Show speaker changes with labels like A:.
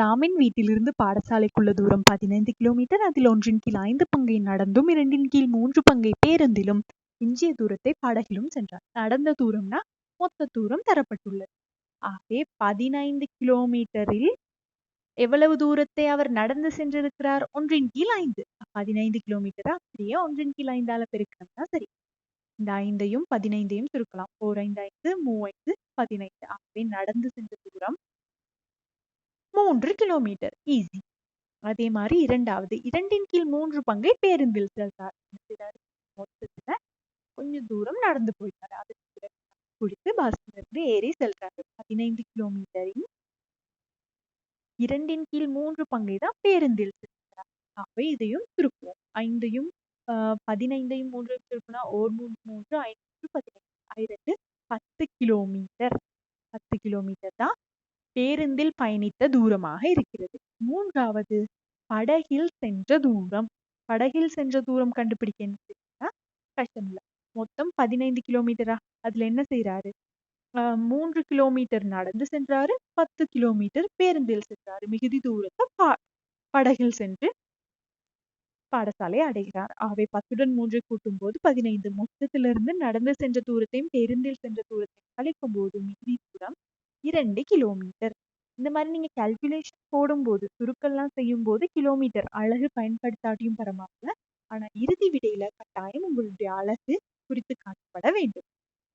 A: ராமின் வீட்டிலிருந்து பாடசாலைக்குள்ள தூரம் பதினைந்து கிலோமீட்டர். அதில் ஒன்றின் கீழ் ஐந்து பங்கை நடந்தும், இரண்டின் கீழ் மூன்று பங்கை பேருந்திலும், எஞ்சிய தூரத்தை படகிலும் சென்றார். நடந்த தூரம்னா மொத்த தூரம் தரப்பட்டுள்ளது. ஆகவே பதினைந்து கிலோமீட்டரில் எவ்வளவு தூரத்தை அவர் நடந்து சென்றிருக்கிறார்? ஒன்றின் கீழ் ஐந்து. பதினைந்து கிலோமீட்டரா அப்படியே ஒன்றின் கீழ் ஐந்தால தான் சரி. இந்த ஐந்தையும் பதினைந்தையும் சுருக்கலாம். ஓர் ஐந்து ஐந்து மூவைந்து பதினைந்து. ஆகவே நடந்து சென்ற தூரம் மூன்று கிலோமீட்டர் ஈஸி. அதே மாதிரி இரண்டாவது இரண்டின் கீழ் மூன்று பங்கை பேருந்தில் சென்றார். மொத்தத்துல கொஞ்சம் தூரம் நடந்து போயிட்டாரு. அதுக்கு பிறகு குடித்து பஸ்ல இருந்து ஏறி செல்றாரு. பதினைந்து கிலோமீட்டரின் இரண்டின் கீழ் மூன்று பங்கை தான் பேருந்தில் செல்கிறார். ஆகவே இதையும் திருப்புவோம் ஐந்தையும் பதினைந்தையும் மூன்றையும் சுருக்குனா ஓர் மூன்று மூன்று ஐந்து பதினைந்து ஆயிரத்து பத்து கிலோமீட்டர் பத்து கிலோமீட்டர் தான் பேருந்தில் பயணித்த தூரமாக இருக்கிறது. மூன்றாவது படகில் சென்ற தூரம். படகில் சென்ற தூரம் கண்டுபிடிக்க கஷ்டம் மொத்தம் பதினைந்து கிலோமீட்டரா அதுல என்ன செய்யறாரு ஆஹ் மூன்று கிலோமீட்டர் நடந்து சென்றாரு. பத்து கிலோமீட்டர் பேருந்தில் சென்றாரு. மிகுதி தூரத்தை பா படகில் சென்று பாடசாலை அடைகிறார். ஆகவே பத்துடன் மூன்றை கூட்டும் போது பதினைந்து. மொத்தத்திலிருந்து நடந்து சென்ற தூரத்தையும் பேருந்தில் சென்ற தூரத்தையும் கழிக்கும் போது மிகுதி தூரம் இரண்டு கிலோமீட்டர். இந்த மாதிரி நீங்க கால்குலேஷன் போடும்போது சுருக்கெல்லாம் செய்யும் போது கிலோமீட்டர் அலகு பயன்படுத்தாட்டியும் பரவாயில்ல. ஆனா இறுதி விடையில கட்டாயம் உங்களுடைய அலகு குறித்து காட்டப்பட வேண்டும்.